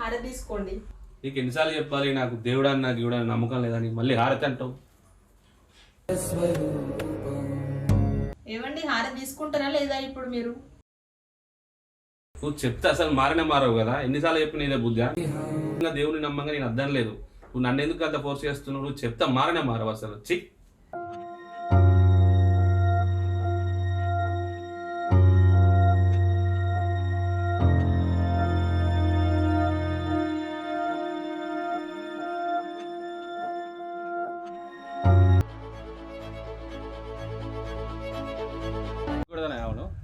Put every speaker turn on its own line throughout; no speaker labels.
హారతి తీసుకోండి.
నీకు ఎన్నిసార్లు చెప్పాలి నాకు దేవుడా నాకు దేవుడా నమ్మకం లేదని మళ్ళీ హారతి అంటావు.
ఏమండి హారతి తీసుకుంటారా లేదా ఇప్పుడు మీరు?
నువ్వు చెప్తే అసలు మారనే మారవు కదా. ఎన్నిసార్లు చెప్పి నీదే బుద్ధా ఇంకా దేవుని నమ్మంగా నేను అర్థం లేదు. నువ్వు నన్ను ఎందుకు అంత ఫోర్స్ చేస్తున్నావు? నువ్వు చెప్తా మారనే మారవు అసలు. చి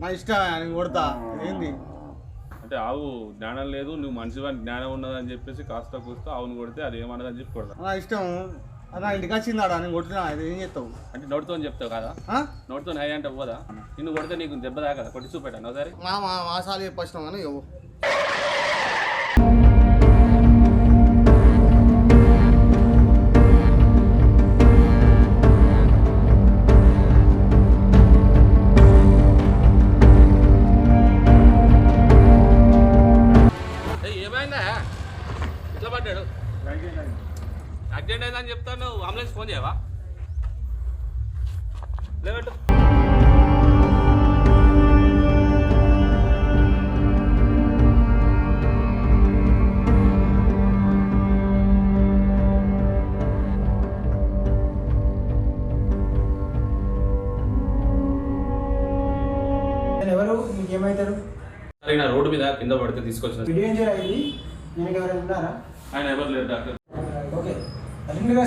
నా ఇష్టం కొడతా. ఏంది?
అంటే ఆవు జ్ఞానం లేదు నువ్వు మనిషి జ్ఞానం ఉన్నదని చెప్పేసి కాస్త కూస్తా ఆవును కొడితే అది ఏమన్నదని చెప్పి కొడతా.
నా ఇష్టం. నా ఇంటికి వచ్చిందాడా? నేను కొట్టినా ఇది ఏం చేస్తావు?
అంటే నోటితో చెప్తావు కదా?
ఆ?
నోటితో హై అంటే పోదా నిన్ను కొడితే నీకు దెబ్బ దాకా కొట్టి చూపెట్టాను ఒకసారి?
మా మా మాసాలు చెప్పొచ్చినాం కానీ ఇవ్వు.
ఏయ్, ఏమైందా ఎట్లా పడ్డాడు యాక్సిడెంట్ అయిందని చెప్తాను. అంబులెన్స్ ఫోన్ చేయవా? లేవట్టు.
నేను ఎవరు? మీకు ఏమవుతారు
సరే నా రోడ్డు మీద కింద పడితే తీసుకొచ్చిన
చేయాలి ఇది నేను ఎవరైనా ఉన్నారా?
ఆయన ఎవరు లేరు డాక్టర్.
ఓకే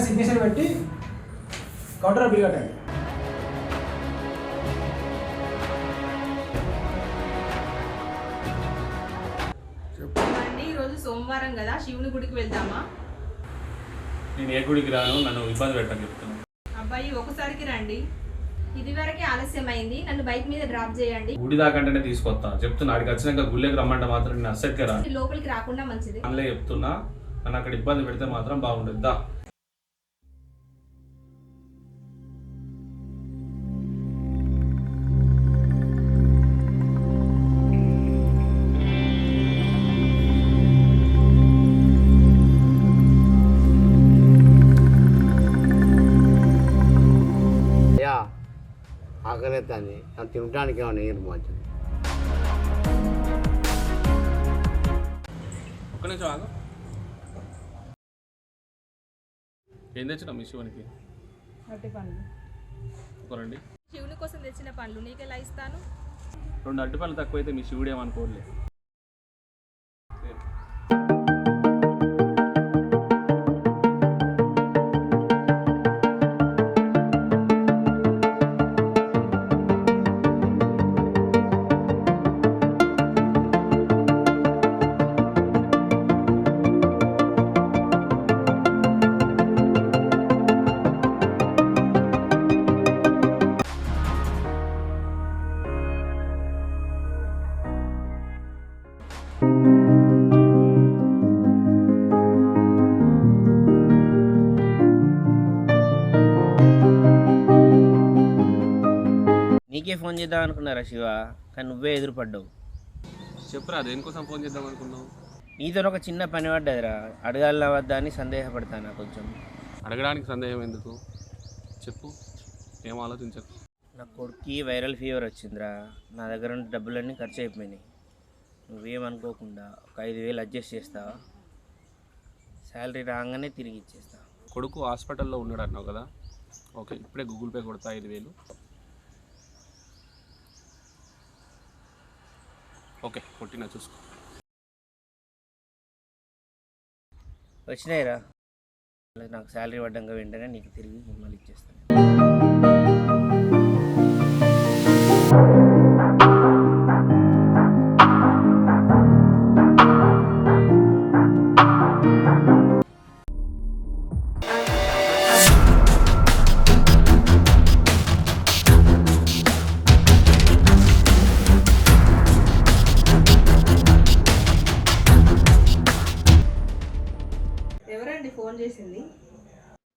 సిగ్నేచర్ పెట్టి కౌంటర్ బిల్ కట్టండి
అండి ఈరోజు సోమవారం కదా శివుని గుడికి వెళ్దామా?
నేను ఏ గుడికి రాను నన్ను ఇబ్బంది పెట్టని చెప్తున్నాను
అబ్బాయి ఒకసారికి రండి. ఇదివరకే ఆలస్యమైంది. నన్ను బైక్ మీద డ్రాప్ చేయండి.
గుడి దాకంటేనే తీసుకొస్తా. చెప్తున్నా ఆడికి వచ్చినాక గుళ్ళకి రమ్మంటే మాత్రం నేను రాను.
లోపలికి రాకుండా మంచిది.
అందులో చెప్తున్నా నన్ను అక్కడ ఇబ్బంది పెడితే మాత్రం బాగుండదు. దా.
ఆకలిస్తుంది అది తినడానికి ఏమైనా నీరు మంచిది
ఒక్క నిమిషం ఆగు. ఏం తెచ్చినా మీ శివునికి? ఒక రండి.
శివుని కోసం తెచ్చిన పండ్లు నీకెలా ఇస్తాను?
రెండు అడ్డు పనులు తక్కువైతే మీ శివుడు ఏమనుకోలే
నీకే ఫోన్ చేద్దాం అనుకున్నారా శివ? కానీ నువ్వే ఎదురుపడ్డావు.
చెప్పురా దేనికోసం ఫోన్ చేద్దాం అనుకున్నావు?
నీతో ఒక చిన్న పని పడ్డదిరా. అడగాల వద్దా అని సందేహపడతాను కొంచెం?
అడగడానికి సందేహం ఎందుకు? చెప్పు. ఏం ఆలోచించకు.
నా కొడుక్కి వైరల్ ఫీవర్ వచ్చిందిరా. నా దగ్గర ఉన్న డబ్బులన్నీ ఖర్చు అయిపోయినాయి. నువ్వేమనుకోకుండా ఒక ఐదు వేలు అడ్జస్ట్ చేస్తావా? శాలరీ రాగానే తిరిగి ఇచ్చేస్తా.
కొడుకు హాస్పిటల్లో ఉన్నాడు అన్నావు కదా? ఓకే ఇప్పుడే గూగుల్ పే కొడతా ఐదు వేలు. ఓకే కొట్టినా చూసుకో.
వచ్చినాయిరా. నాకు శాలరీ పడ్డాక వెంటనే నీకు తిరిగి మళ్ళీ ఇచ్చేస్తాను.
చేసింది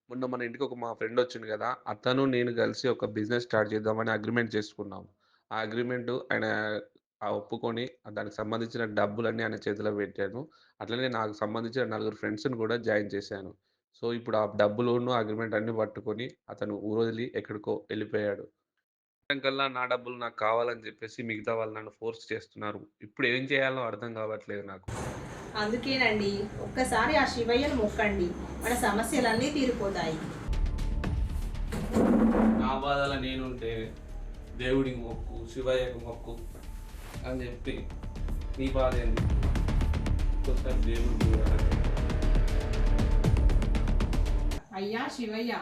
మొన్న మన ఇంటికి ఒక మా ఫ్రెండ్ వచ్చింది కదా అతను నేను కలిసి ఒక బిజినెస్ స్టార్ట్ చేద్దామని అగ్రిమెంట్ చేసుకున్నాం ఆ అగ్రిమెంట్ ఆయన ఆ ఒప్పుకొని దానికి సంబంధించిన డబ్బులన్నీ ఆయన చేతిలో పెట్టాను. అట్లనే నాకు సంబంధించిన నలుగురు ఫ్రెండ్స్‌ని కూడా జాయిన్ చేశాను. సో, ఇప్పుడు ఆ డబ్బులోను అగ్రిమెంట్ అన్ని పట్టుకొని అతను ఊరొదిలి ఎక్కడికో వెళ్ళిపోయాడు కల్లా నా డబ్బులు నాకు కావాలని చెప్పేసి మిగతా వాళ్ళు నన్ను ఫోర్స్ చేస్తున్నారు. ఇప్పుడు ఏం చేయాలో అర్థం కావట్లేదు నాకు.
అందుకేనండి ఒక్కసారి ఆ శివయ్యను మొక్కండి. మన సమస్యలన్నీ తీరిపోతాయి.
నా బాధలో నేనుంటే దేవుడికి మొక్కు, శివయ్యకి మొక్కు అని చెప్పి నీ బాధ ఏంది?
అయ్యా శివయ్య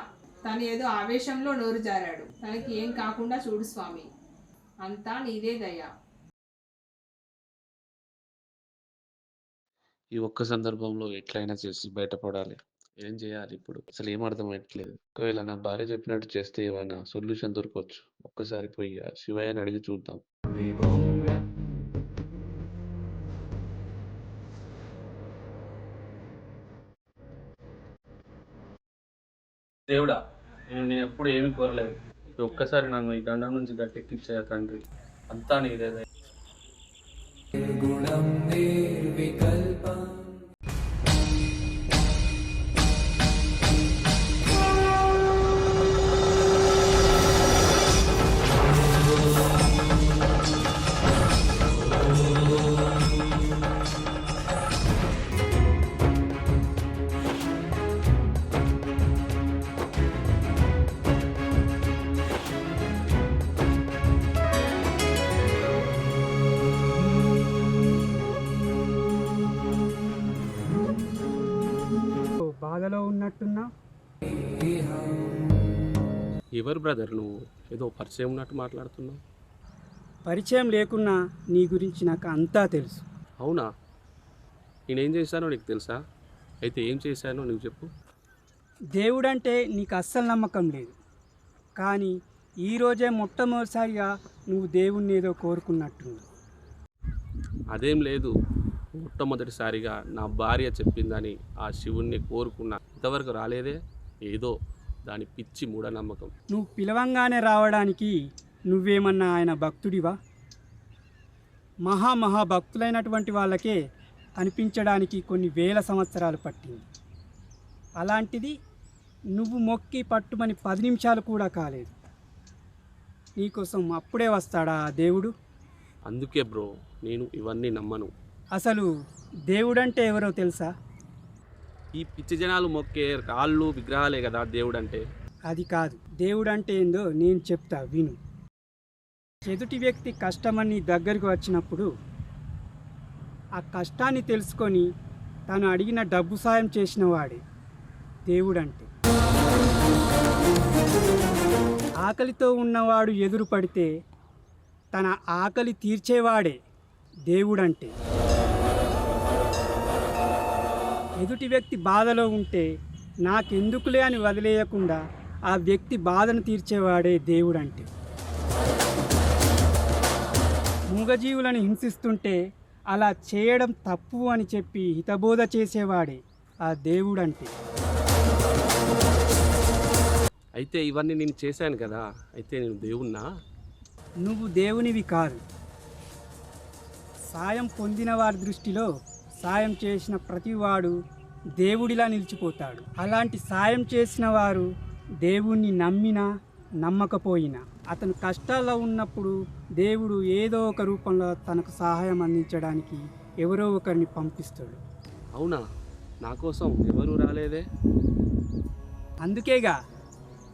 తను ఏదో ఆవేశంలో నోరు జారాడు. తనకి ఏం కాకుండా చూడు స్వామి అంతా నీదే దయ.
ఈ ఒక్క సందర్భంలో ఎట్లయినా చేసి బయటపడాలి. ఏం చేయాలి ఇప్పుడు? అసలు ఏం అర్థమయ్యట్లేదు. ఒకవేళ నా భార్య చెప్పినట్టు చేస్తే ఏమైనా సొల్యూషన్ దొరకొచ్చు. ఒక్కసారి పోయి శివయ్యని అడిగి చూద్దాం. దేవుడా నేను నేను ఎప్పుడు ఏమీ కోరలేదు. ఒక్కసారి నన్ను ఈ గండం నుంచి గట్టెక్కించే తండ్రి. అంతా నీదే ఎవరు బ్రదర్? నువ్వు ఏదో పరిచయం ఉన్నట్టు మాట్లాడుతున్నావు.
పరిచయం లేకున్నా నీ గురించి నాకు అంతా తెలుసు.
అవునా? నేనేం చేశానో నీకు తెలుసా? అయితే ఏం చేశానో నువ్వు చెప్పు.
దేవుడంటే నీకు అస్సలు నమ్మకం లేదు. కానీ ఈరోజే మొట్టమొదటిసారిగా నువ్వు దేవుణ్ణి ఏదో కోరుకున్నట్టుంది.
అదేం లేదు. మొట్టమొదటిసారిగా నా భార్య చెప్పిందని ఆ శివుణ్ణి కోరుకున్నా. ఇంతవరకు రాలేదే? ఏదో దాని పిచ్చి మూఢనమ్మకం.
నువ్వు పిలవంగానే రావడానికి నువ్వేమన్నా ఆయన భక్తుడివా? మహా మహా భక్తులైనటువంటి వాళ్ళకే కనిపించడానికి కొన్ని వేల సంవత్సరాలు పట్టింది. అలాంటిది నువ్వు మొక్కి పట్టుమని పది నిమిషాలు కూడా కాలేదు. నీకోసం అప్పుడే వస్తాడా ఆ దేవుడు?
అందుకే బ్రో నేను ఇవన్నీ నమ్మను.
అసలు దేవుడంటే ఎవరో తెలుసా?
ఈ పిచ్చి జనాలు మొక్కే రాళ్ళు విగ్రహాలే కదా దేవుడు అంటే
అది కాదు. దేవుడు అంటే ఏందో నేను చెప్తా విను. ఎదుటి వ్యక్తి కష్టమని దగ్గరికి వచ్చినప్పుడు ఆ కష్టాన్ని తెలుసుకొని తను అడిగిన డబ్బు సాయం చేసిన వాడే దేవుడంటే. ఆకలితో ఉన్నవాడు ఎదురు పడితే తన ఆకలి తీర్చేవాడే దేవుడంటే. ఎదుటి వ్యక్తి బాధలో ఉంటే నాకెందుకులే అని వదిలేయకుండా ఆ వ్యక్తి బాధను తీర్చేవాడే దేవుడంటే. మూగజీవులను హింసిస్తుంటే అలా చేయడం తప్పు అని చెప్పి హితబోధ చేసేవాడే ఆ దేవుడంటే.
అయితే ఇవన్నీ నేను చేశాను కదా అయితే నేను దేవుణ్ణా?
నువ్వు దేవునివి కాదు. సాయం పొందిన వారి దృష్టిలో సాయం చేసిన ప్రతివాడు దేవుడిలా నిలిచిపోతాడు. అలాంటి సాయం చేసిన వారు దేవుణ్ణి నమ్మినా నమ్మకపోయినా అతను కష్టాల్లో ఉన్నప్పుడు దేవుడు ఏదో ఒక రూపంలో తనకు సహాయం అందించడానికి ఎవరో ఒకరిని పంపిస్తాడు.
అవునా? నా కోసం ఎవరు రాలేదే?
అందుకేగా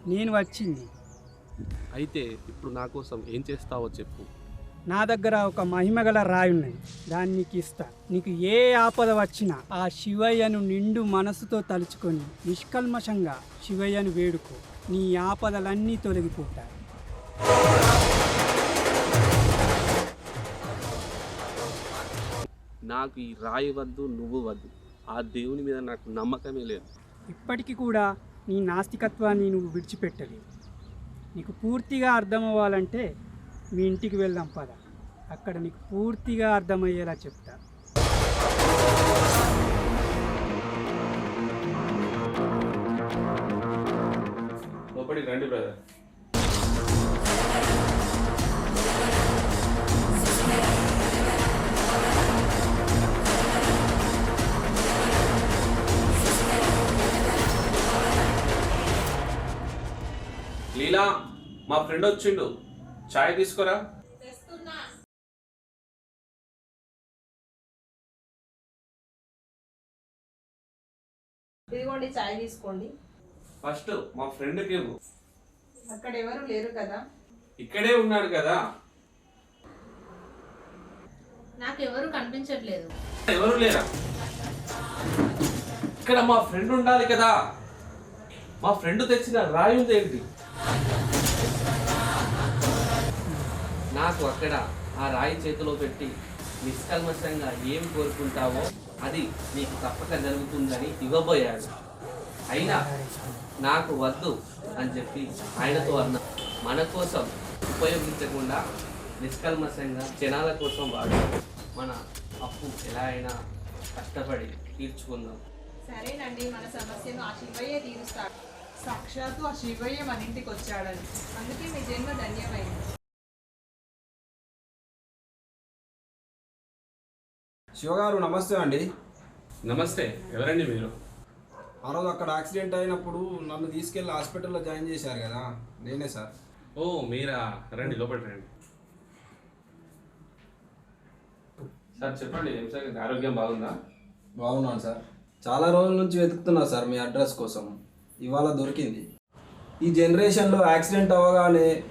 నేను వచ్చింది.
అయితే ఇప్పుడు నా కోసం ఏం చేస్తావో చెప్పు.
నా దగ్గర ఒక మహిమగల రాయి ఉన్నది. దాన్ని నీకు ఇస్తా నీకు ఏ ఆపద వచ్చినా ఆ శివయ్యను నిండు మనసుతో తలుచుకొని నిష్కల్మషంగా శివయ్యను వేడుకో. నీ ఆపదలన్నీ తొలగిపోతాయి.
నాకు ఈ రాయి వద్దు నువ్వు వద్దు. ఆ దేవుని మీద నాకు నమ్మకమే లేదు.
ఇప్పటికీ కూడా నీ నాస్తికత్వాన్ని నువ్వు విడిచిపెట్టలేవు నీకు పూర్తిగా అర్థం అవ్వాలంటే మీ ఇంటికి వెళ్దాం పద. అక్కడ నీకు పూర్తిగా అర్థమయ్యేలా చెప్తా.
లీలా మా ఫ్రెండ్ వచ్చిండు. చాయ్ తీసుకురా?
ఇదిగోండి చాయ్ తీసుకోండి.
ఫస్ట్ మా ఫ్రెండ్కి ఇవ్వు.
అక్కడ ఎవరు లేరు కదా.
ఇక్కడే ఉన్నాడు కదా.
నాకెవరు కనిపించట్లేదు.
ఎవరు లేరా? ఇక్కడ మా ఫ్రెండ్ ఉండాలి కదా. మా ఫ్రెండ్ తెచ్చిన రాయి ఉంది ఏంటి
నాకు అక్కడ ఆ రాయి చేతిలో పెట్టి నిష్కల్మషంగా ఏం కోరుకుంటావో అది నీకు తప్పక జరుగుతుందని ఇవ్వబోయాడు. అయినా నాకు వద్దు అని చెప్పి ఆయనతో అన్న మన కోసం ఉపయోగించకుండా నిష్కల్మషంగా జనాల కోసం వాడు మన అప్పు ఎలా అయినా కష్టపడి తీర్చుకుందాం.
సరేనండి మన సమస్యను ఆ శివయ్యే తీరుస్తాడు. సాక్షాత్తు ఆ శివయ్య మన ఇంటికి వచ్చాడని అందుకే మీ జన్మ ధన్యమైంది
శివగారు నమస్తే అండి.
నమస్తే. ఎవరండి మీరు?
ఆ రోజు అక్కడ యాక్సిడెంట్ అయినప్పుడు నన్ను తీసుకెళ్ళి హాస్పిటల్లో జాయిన్ చేశారు కదా. నేనే సార్.
ఓ మీరా? రండి లోపలికి రండి. సార్ చెప్పండి ఏం సార్ ఆరోగ్యం బాగుందా?
బాగున్నాను సార్. చాలా రోజుల నుంచి వెతుకుతున్నా సార్ మీ అడ్రస్ కోసం. ఇవాళ దొరికింది. ఈ జనరేషన్లో యాక్సిడెంట్ అవ్వగానే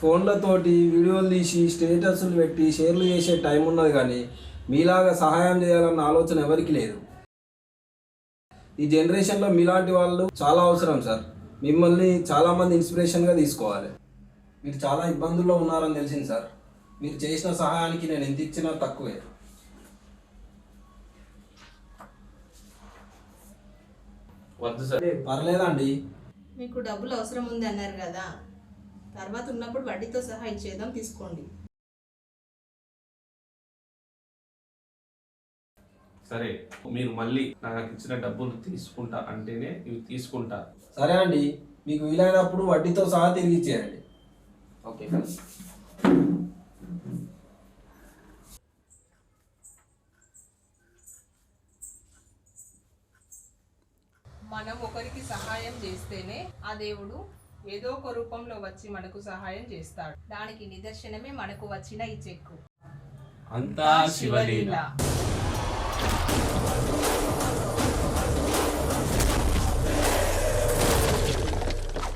ఫోన్లతోటి వీడియోలు తీసి స్టేటస్లు పెట్టి షేర్లు చేసే టైం ఉన్నది కానీ మీలాగా సహాయం చేయాలన్న ఆలోచన ఎవరికి లేదు. ఈ జనరేషన్లో మీలాంటి వాళ్ళు చాలా అవసరం సార్. మిమ్మల్ని చాలామంది ఇన్స్పిరేషన్గా తీసుకోవాలి. మీరు చాలా ఇబ్బందుల్లో ఉన్నారని తెలిసింది సార్. మీరు చేసిన సహాయానికి నేను ఎంత ఇచ్చినా తక్కువే.
వద్దు సార్.
పర్లేదండి.
మీకు డబ్బులు అవసరం ఉంది అన్నారు కదా. తర్వాత ఉన్నప్పుడు వడ్డీతో సహా ఇచ్చేద్దాం తీసుకోండి.
సరే మీరు మళ్ళీ నాకు ఇచ్చిన డబ్బులు తీసుకుంటా అంటేనే ఇవి తీసుకుంటా.
సరే అండి మీకు వీలైనప్పుడు వడ్డీతో సహా తిరిగి ఇచ్చేయండి. ఓకే
మనం ఒకరికి సహాయం చేస్తేనే ఆ దేవుడు ఏదో ఒక రూపంలో వచ్చి మనకు సహాయం చేస్తాడు. దానికి నిదర్శనమే మనకు వచ్చిన ఈ చెక్కు.
అంతా
శివలీల.